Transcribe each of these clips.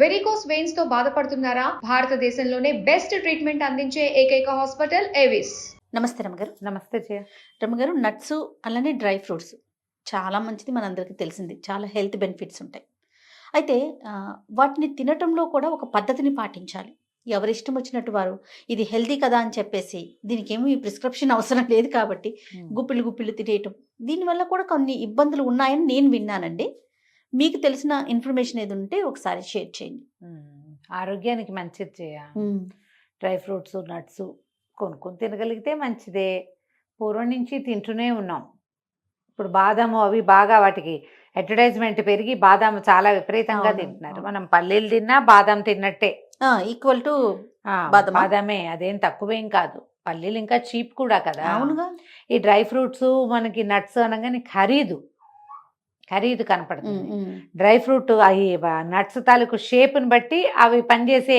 Varicose వెయిన్స్తో బాధపడుతున్నారా? భారతదేశంలోనే best treatment అందించే ఏకైక హాస్పిటల్ ఏవిస్ నమస్తే రమ్మగారు నమస్తే జయ. రమ్మగారు నట్స్ అలానే డ్రై ఫ్రూట్స్ చాలా మంచిది మనందరికీ తెలిసింది. చాలా హెల్త్ బెనిఫిట్స్ ఉంటాయి. అయితే వాటిని తినటంలో కూడా ఒక పద్ధతిని పాటించాలి. ఎవరి ఇష్టం వచ్చినట్టు వారు ఇది హెల్తీ కదా అని చెప్పేసి దీనికి ఏమీ ప్రిస్క్రిప్షన్ అవసరం లేదు కాబట్టి గుప్పిళ్ళు గుప్పిళ్ళు తినేయటం. దీనివల్ల కూడా కొన్ని ఇబ్బందులు ఉన్నాయని నేను విన్నానండి. మీకు తెలిసిన ఇన్ఫర్మేషన్ ఏది ఉంటే ఒకసారి షేర్ చేయండి. ఆరోగ్యానికి మంచిది జయ డ్రై ఫ్రూట్స్ నట్స్ కొనుక్కొని తినగలిగితే మంచిదే. పూర్వం నుంచి తింటూనే ఉన్నాం. ఇప్పుడు బాదాము అవి బాగా వాటికి అడ్వర్టైజ్మెంట్ పెరిగి బాదాము చాలా విపరీతంగా తింటున్నారు. మనం పల్లీలు తిన్నా బాదాం తిన్నట్టే. Equal to? బాదామే అదేం తక్కువేం కాదు. పల్లీలు ఇంకా చీప్ కూడా కదా. అవునుగా. ఈ డ్రై ఫ్రూట్స్ మనకి నట్స్ అనగానే ఖరీదు. ఖరీదు కనపడుతుంది. డ్రై ఫ్రూట్ అవి నట్స్ తాలూకు షేప్ని బట్టి అవి పనిచేసే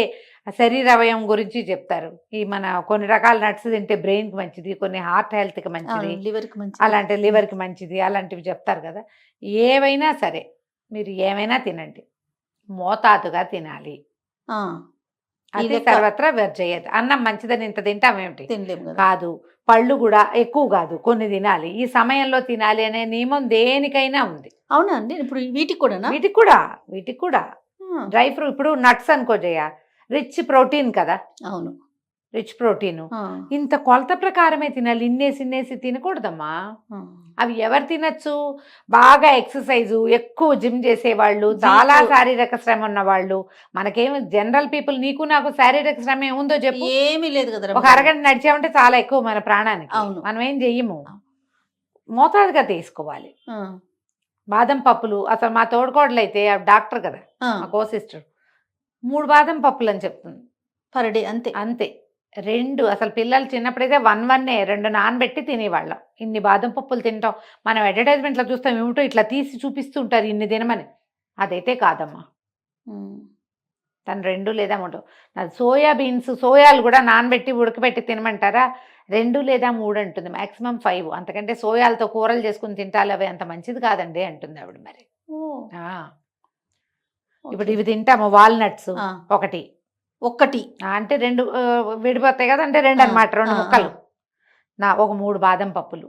శరీర అవయం గురించి చెప్తారు. ఈ మన కొన్ని రకాల నట్స్ తింటే బ్రెయిన్కి మంచిది కొన్ని హార్ట్ హెల్త్కి మంచిది లివర్కి మంచి అలాంటి లివర్కి మంచిది అలాంటివి చెప్తారు కదా. ఏవైనా సరే మీరు ఏమైనా తినండి. మోతాదుగా తినాలి. అది. సర్వత్రా వ్యర్థయ్యేది అన్నం మంచిదని ఇంత తింటామేమిటి తినలేము కదా. కాదు. పళ్ళు కూడా ఎక్కువ కాదు. కొన్ని తినాలి. ఈ సమయంలో తినాలి అనే నియమం దేనికైనా ఉంది. అవునా? అండి ఇప్పుడు వీటికి కూడానా? వీటికి కూడా. వీటికి కూడా. డ్రై ఫ్రూట్ ఇప్పుడు నట్స్ అనుకో జయ. రిచ్ ప్రోటీన్ కదా. అవును. Rich protein. ఇంత కొలత ప్రకారమే తినాలి. ఇన్నేసి ఇన్నేసి తినకూడదమ్మా. అవి ఎవరు తినచ్చు? బాగా ఎక్సర్సైజ్ ఎక్కువ జిమ్ చేసేవాళ్ళు చాలా. శారీరక శ్రమ ఉన్న వాళ్ళు మనకేమి జనరల్ పీపుల్ నీకు నాకు శారీరక శ్రమ ఏముందో చెప్పు. ఏమీ లేదు కదా ఒక అరగంట నడిచామంటే చాలా ఎక్కువ మన ప్రాణానికి. మనం ఏం చెయ్యము. మోతాదుగా తీసుకోవాలి. బాదం పప్పులు. అసలు మా తోడుకోడలు అయితే డాక్టర్ కదా మా కో సిస్టర్. మూడు బాదం పప్పులు అని చెప్తుంది. పర్ డే అంతే. అంతే. రెండు అసలు పిల్లలు చిన్నప్పుడైతే వన్ వన్నే రెండు నానబెట్టి తినేవాళ్ళం. ఇన్ని బాదం పప్పులు తింటాం. మనం అడ్వర్టైజ్మెంట్లో చూస్తాం ఏమిటో ఇట్లా తీసి చూపిస్తుంటారు ఇన్ని తినమని. అదైతే కాదమ్మా. తను రెండు లేదా మూడు. నాది సోయా బీన్స్ సోయాలు కూడా నానబెట్టి ఉడకబెట్టి తినమంటారా? రెండు లేదా మూడు అంటుంది. Maximum five. అంతకంటే సోయాలతో కూరలు చేసుకుని తింటాలు అవి అంత మంచిది కాదండి అంటుంది ఆవిడ మరి. ఇప్పుడు ఇవి తింటాము వాల్నట్స్ ఒకటి. ఒక్కటి. అంటే రెండు విడిపోతాయి కదా అంటే రెండు అనమాట రెండు ముక్కలు. నా ఒక మూడు బాదం పప్పులు.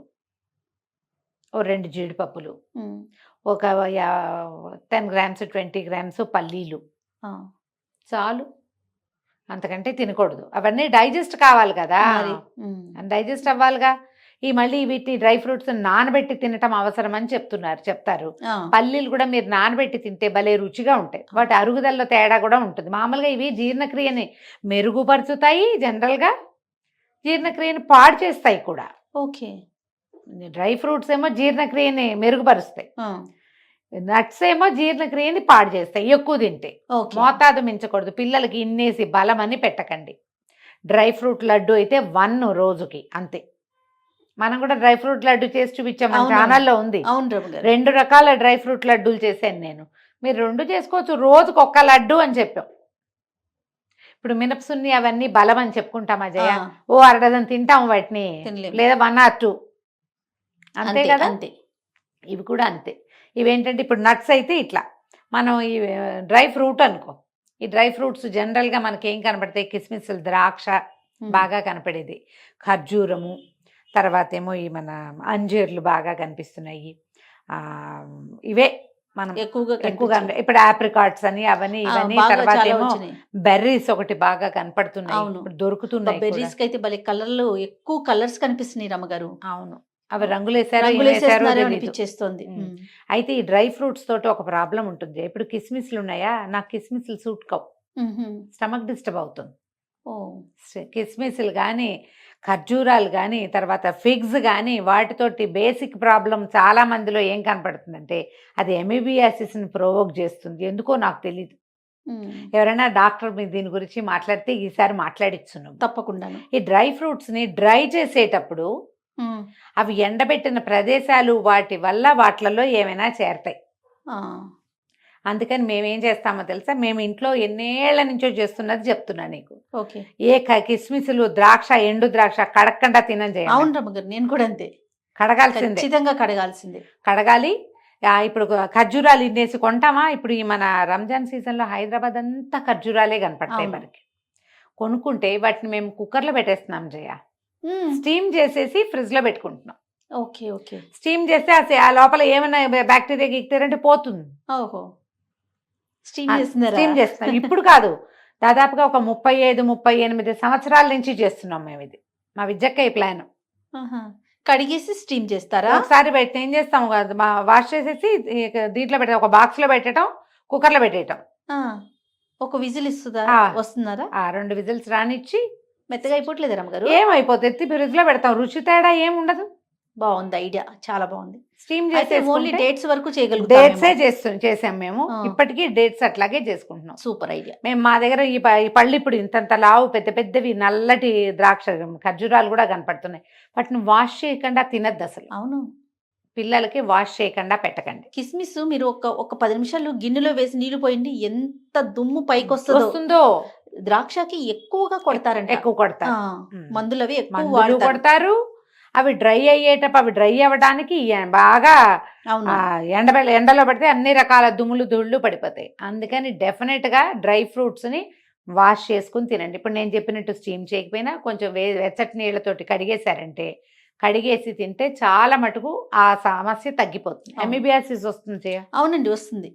ఓ రెండు జీడిపప్పులు. ఒక టెన్ గ్రామ్స్ ట్వంటీ గ్రామ్స్ పల్లీలు. చాలు. అంతకంటే తినకూడదు. అవన్నీ డైజెస్ట్ కావాలి కదా. డైజెస్ట్ అవ్వాలిగా. ఈ మళ్ళీ వీటిని డ్రై ఫ్రూట్స్ నానబెట్టి తినటం అవసరం అని చెప్తున్నారు చెప్తారు. పల్లీలు కూడా మీరు నానబెట్టి తింటే భలే రుచిగా ఉంటాయి. వాటి అరుగుదలలో తేడా కూడా ఉంటుంది. మామూలుగా ఇవి జీర్ణక్రియని మెరుగుపరుచుతాయి జనరల్గా జీర్ణక్రియని పాడు చేస్తాయి కూడా. ఓకే. డ్రై ఫ్రూట్స్ ఏమో జీర్ణక్రియని మెరుగుపరుస్తాయి. నట్స్ ఏమో జీర్ణక్రియని పాడు చేస్తాయి ఎక్కువ తింటే. మోతాదు మించకూడదు. పిల్లలకి ఇన్నేసి బలం అని పెట్టకండి. డ్రై ఫ్రూట్ లడ్డు అయితే వన్ రోజుకి అంతే. మనం కూడా డ్రై ఫ్రూట్ లడ్డు చేసి చూపించాం మన అవును. ఛానల్లో ఉంది. అవును రెండు రకాల డ్రై ఫ్రూట్ లడ్డూలు చేశాను నేను. మీరు రెండు చేసుకోవచ్చు రోజుకు ఒక్క లడ్డు అని చెప్పాం. ఇప్పుడు మినపసున్ని అవన్నీ బలం అని చెప్పుకుంటామా జయ? ఆ, ఓ అరడజన్ తింటాం వాటిని. లేదా వన్ ఆర్ టూ. అంతే కదా? అంతే. ఇవి కూడా అంతే. ఇవేంటంటే ఇప్పుడు నట్స్ అయితే ఇట్లా. మనం ఈ డ్రై ఫ్రూట్ అనుకో. ఈ డ్రై ఫ్రూట్స్ జనరల్గా మనకి ఏం కనపడతాయి? కిస్మిస్లు ద్రాక్ష బాగా కనపడేది. ఖర్జూరము తర్వాత ఏమో ఈ మన అంజీర్లు బాగా కనిపిస్తున్నాయి. ఆ, ఇవే మనం ఎక్కువగా ఎక్కువగా. ఇప్పుడు ఆప్రికాట్స్ అని అవన్నీ ఇవన్నీ తర్వాత ఏమో బెర్రీస్ ఒకటి బాగా కనపడుతున్నాయి. ఇప్పుడు దొరుకుతున్నాయి. బెర్రీస్ అయితే భలే కలర్లు ఎక్కువ కలర్స్ కనిపిస్తున్నాయి రమ్మగారు. అవును. అవి రంగులు వేసారో. అయితే ఈ డ్రై ఫ్రూట్స్ తోటి ఒక ప్రాబ్లం ఉంటుంది. ఇప్పుడు కిస్మిస్లు ఉన్నాయా? నాకు కిస్మిస్లు సూట్ కావు. స్టమక్ డిస్టర్బ్ అవుతుంది. ఓ. కిస్మిస్లు కానీ ఖర్జూరాలు కానీ తర్వాత ఫిగ్స్ కానీ వాటితోటి బేసిక్ ప్రాబ్లం చాలా మందిలో ఏం కనపడుతుందంటే అది ఎమిబియాసిస్ని ప్రొవోక్ చేస్తుంది ఎందుకో నాకు తెలియదు. ఎవరైనా డాక్టర్ మీ దీని గురించి మాట్లాడితే ఈసారి మాట్లాడిస్తున్నాం తప్పకుండాను ఈ డ్రై ఫ్రూట్స్ని డ్రై చేసేటప్పుడు. అవి ఎండబెట్టిన ప్రదేశాలు వాటి వల్ల వాటిలలో ఏమైనా చేరతాయి. అందుకని మేము ఏం చేస్తామో తెలుసా? మేము ఇంట్లో ఎన్నేళ్ళ నుంచో చేస్తున్నది చెప్తున్నా నీకు. ఓకే. ఏ కిస్మిస్లు ద్రాక్ష ఎండు ద్రాక్ష కడక్కుండా తినం చేయాలి అవును రమ్మగారు నేను కూడా అంతే. కడగాల్సిందే. ఖచ్చితంగా కడగాల్సిందే. కడగాలి. ఇప్పుడు ఖర్జూరాలు ఇన్నేసి కొంటామా? ఇప్పుడు ఈ మన రంజాన్ సీజన్లో హైదరాబాద్ అంతా ఖర్జూరాలే కనపడతాయి. మనకి. కొనుక్కుంటే వాటిని మేము కుక్కర్లో పెట్టేస్తున్నాం జయ. స్టీమ్ చేసేసి ఫ్రిడ్జ్లో పెట్టుకుంటున్నాం. Okay okay. స్టీమ్ చేస్తే ఆ లోపల ఏమైనా బ్యాక్టీరియా గిక్టీరియా పోతుంది. ఓహో. స్టీమ్ చేస్తున్నారా స్టీమ్ ఇప్పుడు కాదు. దాదాపుగా ఒక ముప్పై ఐదు ముప్పై ఎనిమిది సంవత్సరాల నుంచి చేస్తున్నాం మేము ఇది. మా విద్యక్క ఈ ప్లాన్. కడిగేసి స్టీమ్ చేస్తారా? ఒకసారి పెట్టి ఏం చేస్తాం? కాదు మా వాష్ చేసేసి దీంట్లో పెట్టడం ఒక బాక్స్లో పెట్టడం కుక్కర్లో పెట్టేయటం. ఒక విజిల్ ఇస్తుందా. వస్తున్నారా? ఆ రెండు విజిల్స్ రానిచ్చి మెత్తగా అయిపోవట్లేదు రమ్మగారు? ఏమైపోతుంది? ఎత్తి ఫ్రిడ్జ్లో పెడతాం. రుచి తేడా ఏం ఉండదు. బాగుంది ఐడియా. చాలా బాగుంది. స్టీమ్ అయితే ఓన్లీ డేట్స్ వరకు డేట్సే చేయగలుగుతాం చేస్తాం చేసాం మేము. ఇప్పటికీ డేట్స్ అట్లాగే చేసుకుంటున్నాం. Super idea. మేము మా దగ్గర ఈ పళ్ళు ఇప్పుడు ఇంతంత లావు పెద్ద పెద్దవి నల్లటి ద్రాక్ష ఖర్జూరాలు కూడా కనపడుతున్నాయి. వాటిని వాష్ చేయకుండా తినద్దు అసలు. అవును. పిల్లలకి వాష్ చేయకుండా పెట్టకండి. కిస్మిస్ మీరు ఒక ఒక పది నిమిషాలు గిన్నెలో వేసి నీళ్ళు పోయండి ఎంత దుమ్ము పైకి వస్తుందో. ద్రాక్షకి ఎక్కువగా కొడతారంట. ఎక్కువ కొడతారు. ఆ, ఉమ్. మందులు అవి ఎక్కువ కొడతారు. అవి డ్రై అయ్యేటప్పుడు అవి డ్రై అవ్వడానికి బాగా ఎండ ఎండలో పడితే అన్ని రకాల దుమ్ములు ధూళ్ళు పడిపోతాయి. అందుకని డెఫినెట్గా డ్రై ఫ్రూట్స్ని వాష్ చేసుకుని తినండి. ఇప్పుడు నేను చెప్పినట్టు స్టీమ్ చేయకపోయినా కొంచెం వే వెచ్చటి నీళ్ళతోటి కడిగేశారంటే కడిగేసి తింటే చాలా మటుకు ఆ సమస్య తగ్గిపోతుంది. ఎంబీబిఎస్సిస్ వస్తుంది అవునండి వస్తుంది.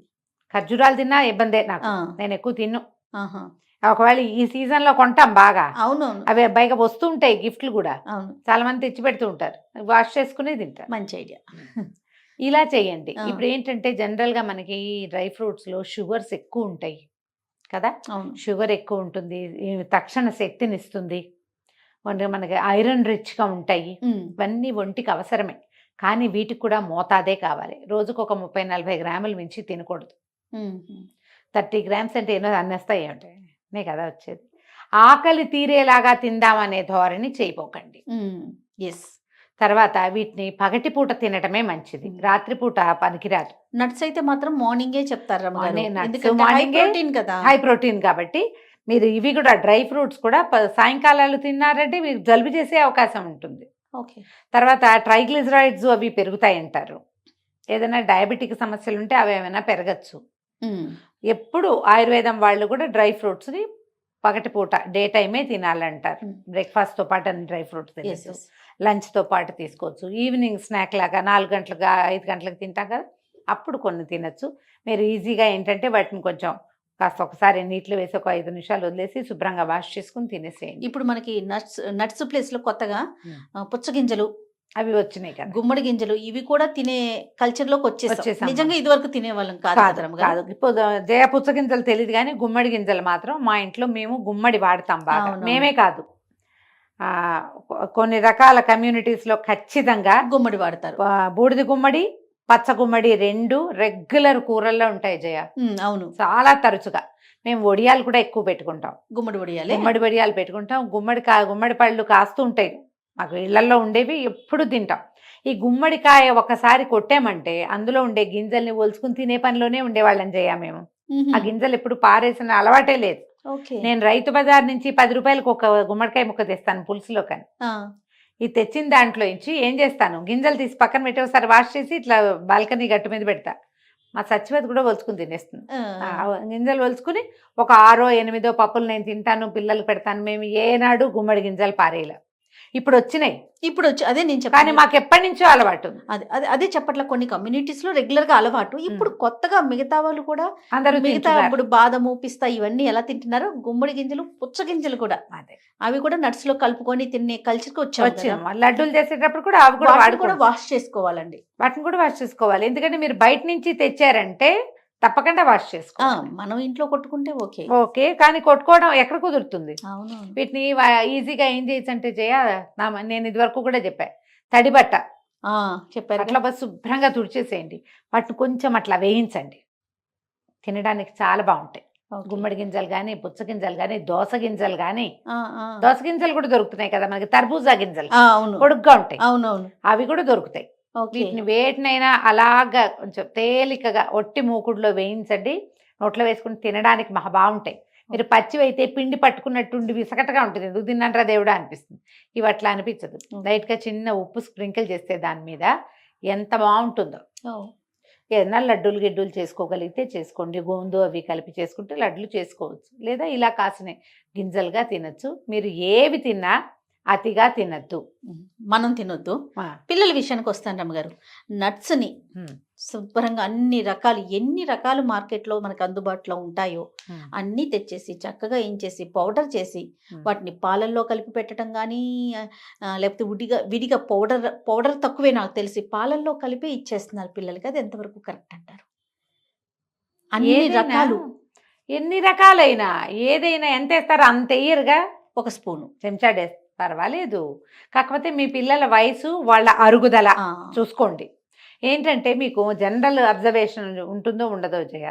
ఖర్జూరాలు తిన్నా ఇబ్బందే నాకు. నేను ఎక్కువ తిన్ను. ఒకవేళ ఈ సీజన్లో కొంటాం బాగా. అవునవును. అవి పైగా వస్తుంటాయి గిఫ్ట్లు కూడా. అవును. చాలా మంది తెచ్చి పెడుతూ ఉంటారు. వాష్ చేసుకుని తింటారు. మంచి ఐడియా. ఇలా చేయండి. ఇప్పుడు ఏంటంటే జనరల్గా మనకి డ్రై ఫ్రూట్స్లో షుగర్స్ ఎక్కువ ఉంటాయి. కదా? అవును. షుగర్ ఎక్కువ ఉంటుంది. తక్షణ శక్తిని ఇస్తుంది. మన- మనకి ఐరన్ రిచ్గా ఉంటాయి ఇవన్నీ ఒంటికి అవసరమే. కానీ వీటికి కూడా మోతాదే కావాలి. రోజుకు ఒక ముప్పై నలభై గ్రాములు మించి తినకూడదు. థర్టీ గ్రామ్స్ అంటే ఎన్నో అన్నేస్తాయి ఉంటాయి నే కదా వచ్చేది. ఆకలి తీరేలాగా తిందామనే ధోరణి చేయపోకండి ఉమ్, ఎస్ తర్వాత వీటిని పగటిపూట తినటమే మంచిది. రాత్రిపూట పనికిరాదు. నట్స్ అయితే మాత్రం మార్నింగే చెప్తారు ప్రోటీన్ కదా. హై ప్రోటీన్ కాబట్టి మీరు ఇవి కూడా డ్రై ఫ్రూట్స్ కూడా సాయంకాలాలు తిన్నారంటే మీకు జలుబు చేసే అవకాశం ఉంటుంది. ఓకే. తర్వాత ట్రైగ్లిజరాయిడ్స్ అవి పెరుగుతాయి అంటారు ఏదైనా డయాబెటిక్ సమస్యలు ఉంటే అవి ఏమైనా పెరగచ్చు. ఎప్పుడు ఆయుర్వేదం వాళ్ళు కూడా డ్రై ఫ్రూట్స్ని పగటిపూట డే టైమే తినాలంటారు. బ్రేక్ఫాస్ట్తో పాటు అన్ని డ్రై ఫ్రూట్స్ తినచ్చు. లంచ్తో పాటు తీసుకోవచ్చు. ఈవినింగ్ స్నాక్ లాగా నాలుగు గంటలకు ఐదు గంటలకు తింటాం కదా అప్పుడు కొన్ని తినచ్చు. మీరు ఈజీగా ఏంటంటే వాటిని కొంచెం కాస్త ఒకసారి నీటిలో వేసి ఒక ఐదు నిమిషాలు వదిలేసి శుభ్రంగా వాష్ చేసుకుని తినేసేయండి. ఇప్పుడు మనకి నట్స్ నట్స్ ప్లేస్లో కొత్తగా పుచ్చగింజలు అవి వచ్చినాయి కదా. గుమ్మడి గింజలు ఇవి కూడా తినే కల్చర్లోకి వచ్చేసాం. నిజంగా ఇది వరకు తినేవాళ్ళం కాదు కాదు ఇప్పుడు జయ పుచ్చ గింజలు తెలియదు కానీ గుమ్మడి గింజలు మాత్రం మా ఇంట్లో మేము గుమ్మడి వాడతాం బాగా. మేమే కాదు. కొన్ని రకాల communities లో ఖచ్చితంగా గుమ్మడి వాడతారు. బూడిద గుమ్మడి పచ్చ గుమ్మడి రెండు రెగ్యులర్ కూరల్లో ఉంటాయి జయ. అవును. చాలా తరచుగా. మేము వడియాలు కూడా ఎక్కువ పెట్టుకుంటాం. గుమ్మడి వడియాలే? గుమ్మడి వడియాలు పెట్టుకుంటాం. గుమ్మడి కా గుమ్మడి పళ్ళు కాస్తూ ఉంటాయి. మాకు ఇళ్ళలో ఉండేవి ఎప్పుడు తింటాం. ఈ గుమ్మడికాయ ఒకసారి కొట్టామంటే అందులో ఉండే గింజల్ని ఒలుచుకుని తినే పనిలోనే ఉండేవాళ్ళని చేయ మేము. ఆ గింజలు ఎప్పుడు పారేసిన అలవాటే లేదు. నేను రైతు బజార్ నుంచి పది రూపాయలకు ఒక గుమ్మడికాయ ముక్క తెస్తాను పులుసులో కానీ. ఈ తెచ్చిన దాంట్లో నుంచి ఏం చేస్తాను? గింజలు తీసి పక్కన పెట్టి ఒకసారి వాష్ చేసి ఇట్లా బాల్కనీ గట్టు మీద పెడతా. మా సచ్చివతి కూడా ఒలుచుకుని తినేస్తుంది. గింజలు ఒలుచుకుని ఒక ఆరో ఎనిమిదో పప్పులు నేను తింటాను పిల్లలకు పెడతాను. మేము ఏనాడు గుమ్మడి గింజలు పారేయలే ఇప్పుడు వచ్చినాయి ఇప్పుడు వచ్చి అదే నేను కానీ చెప్పాను మాకు ఎప్పటి నుంచో అలవాటు. ఉంది. అదే అదే అదే చెప్పట్ల కొన్ని కమ్యూనిటీస్లో రెగ్యులర్గా అలవాటు. ఇప్పుడు కొత్తగా మిగతా వాళ్ళు కూడా అందరూ మిగతా తింటున్నారు. ఇప్పుడు బాదము పిస్తా ఇవన్నీ ఎలా తింటున్నారో గుమ్మడి గింజలు పుచ్చ గింజలు కూడా. అదే. అవి కూడా నట్స్లో కలుపుకొని తినే కల్చర్కి వచ్చాం కదా. లడ్డూలు చేసేటప్పుడు కూడా అవి కూడా వాటిని కూడా వాష్ చేసుకోవాలండి. వాటిని కూడా వాష్ చేసుకోవాలి. ఎందుకంటే మీరు బయట నుంచి తెచ్చారంటే తప్పకుండా వాష్ చేసుకోవాలి మనం ఇంట్లో కొట్టుకుంటే ఓకే. ఓకే కానీ కొట్టుకోవడం ఎక్కడ కుదురుతుంది? అవును. వీటిని ఈజీగా ఏం చేయొచ్చు అంటే చేయ నా- నేను ఇది వరకు కూడా చెప్పా తడి బట్ట. చెప్పారు అట్లా బస్ శుభ్రంగా తుడిచేసేయండి. వాటిని కొంచెం అట్లా వేయించండి. తినడానికి చాలా బాగుంటాయి. గుమ్మడి గింజలు కానీ పుచ్చ గింజలు కానీ దోస గింజలు కానీ. దోస గింజలు కూడా దొరుకుతున్నాయి కదా మనకి తర్బూజా గింజలు. పొడుగ్గా ఉంటాయి. అవునవును. అవి కూడా దొరుకుతాయి. వీటిని వేటినైనా అలాగా కొంచెం తేలికగా ఒట్టి మూకుడులో వేయించండి. నోట్లో వేసుకుని తినడానికి మహా బాగుంటాయి. మీరు పచ్చివి అయితే పిండి పట్టుకున్నట్టుండి విసకటగా ఉంటుంది. ఎందుకు తిన్నారా దేవుడా అనిపిస్తుంది. ఇవి అట్లా అనిపించదు. లైట్గా చిన్న ఉప్పు స్ప్రింకిల్ చేస్తే దాని మీద ఎంత బాగుంటుందో. ఏదైనా లడ్డూలు గిడ్డూలు చేసుకోగలిగితే చేసుకోండి. గోందు అవి కలిపి చేసుకుంటే లడ్లు చేసుకోవచ్చు. లేదా ఇలా కాసిన గింజలుగా తినచ్చు. మీరు ఏవి తిన్నా అతిగా తినద్దు. మనం తినొద్దు. పిల్లల విషయానికి వస్తాను రమ్మగారు. నట్స్ని శుభ్రంగా అన్ని రకాలు ఎన్ని రకాలు మార్కెట్లో మనకు అందుబాటులో ఉంటాయో అన్నీ తెచ్చేసి చక్కగా ఏం చేసి పౌడర్ చేసి. వాటిని పాలల్లో కలిపి పెట్టడం కానీ లేకపోతే విడిగా విడిగా పౌడర్ పౌడర్ తక్కువే నాకు తెలిసి పాలల్లో కలిపి ఇచ్చేస్తున్నారు పిల్లలకి. అది ఎంతవరకు కరెక్ట్ అంటారు? అన్ని రకాలు. ఎన్ని రకాలైనా ఏదైనా ఎంత వేస్తారో అంత వేయరుగా? ఒక స్పూను. చెంచాడే పర్వాలేదు. కాకపోతే మీ పిల్లల వయసు వాళ్ళ అరుగుదల చూసుకోండి. ఏంటంటే మీకు జనరల్ అబ్జర్వేషన్ ఉంటుందో ఉండదో జయ.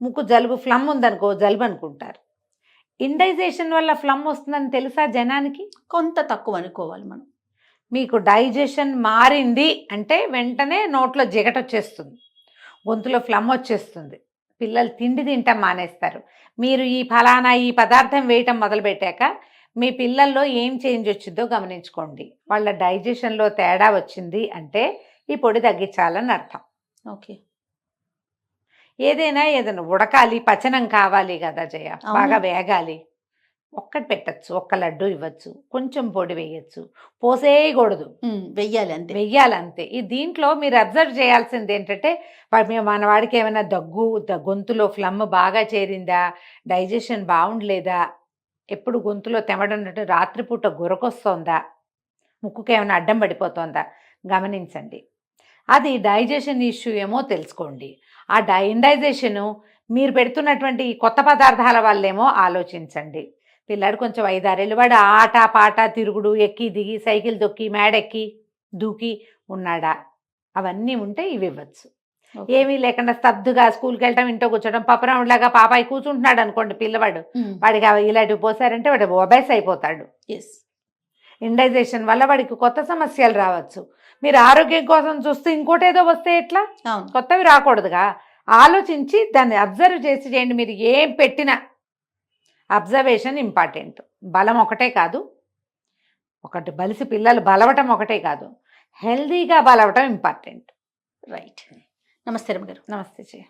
ముక్కు జలుబు ఫ్లమ్ ఉందనుకో జలుబు అనుకుంటారు. ఇండైజేషన్ వల్ల ఫ్లమ్ వస్తుందని తెలుసా జనానికి? కొంత తక్కువ అనుకోవాలి మనం. మీకు డైజెషన్ మారింది అంటే వెంటనే నోట్లో జిగట వచ్చేస్తుంది. గొంతులో ఫ్లమ్ వచ్చేస్తుంది. పిల్లలు తిండి తింటాం మానేస్తారు. మీరు ఈ ఫలానా ఈ పదార్థం వేయటం మొదలుపెట్టాక మీ పిల్లల్లో ఏం చేంజ్ వచ్చిందో గమనించుకోండి. వాళ్ళ డైజెషన్లో తేడా వచ్చింది అంటే ఈ పొడి తగ్గించాలని అర్థం. ఓకే. ఏదైనా ఏదైనా ఉడకాలి పచనం కావాలి కదా జయ. బాగా వేగాలి. ఒక్కటి పెట్టచ్చు ఒక్క లడ్డు ఇవ్వచ్చు కొంచెం పొడి వేయచ్చు పోసేయకూడదు. వెయ్యాలి అంతే. వెయ్యాలి అంతే ఈ దీంట్లో మీరు అబ్జర్వ్ చేయాల్సింది ఏంటంటే మన వాడికి ఏమైనా దగ్గు గొంతులో ఫ్లమ్ బాగా చేరిందా డైజెషన్ బాగుండలేదా ఎప్పుడు గొంతులో తెమడన్నట్టు రాత్రిపూట గురకొస్తోందా? ముక్కుకి ఏమైనా అడ్డం పడిపోతోందా? గమనించండి. అది డైజెషన్ ఇష్యూ ఏమో తెలుసుకోండి. ఆ డై ఇండైజేషను మీరు పెడుతున్నటువంటి కొత్త పదార్థాల వల్లేమో ఆలోచించండి. పిల్లాడు కొంచెం ఐదారేళ్ళు వాడు ఆట పాట తిరుగుడు ఎక్కి దిగి సైకిల్ దొక్కి మేడెక్కి దూకి ఉన్నాడా? అవన్నీ ఉంటే ఇవి ఇవ్వచ్చు. ఏమీ లేకుండా స్తబ్దుగా స్కూల్కి వెళ్ళటం ఇంట్లో కూర్చోవడం పపరాములాగా పాపాయి కూర్చుంటున్నాడు అనుకోండి పిల్లవాడు. ఉమ్, వాడికి అవి ఇలాంటివి పోసారంటే వాడు ఒబేస్ అయిపోతాడు ఎస్ ఇండైజేషన్ వల్ల వాడికి కొత్త సమస్యలు రావచ్చు. మీరు ఆరోగ్యం కోసం చూస్తే ఇంకోటి ఏదో వస్తే ఎట్లా? కొత్తవి రాకూడదుగా. ఆలోచించి దాన్ని అబ్జర్వ్ చేసి చేయండి మీరు ఏం పెట్టినా. Observation important. బలం ఒకటే కాదు. ఒకటి బలిసి పిల్లలు బలవటం ఒకటే కాదు. హెల్దీగా బలవటం ఇంపార్టెంట్. రైట్ నమస్తే రమ్మగారు నమస్తే చెయ్యి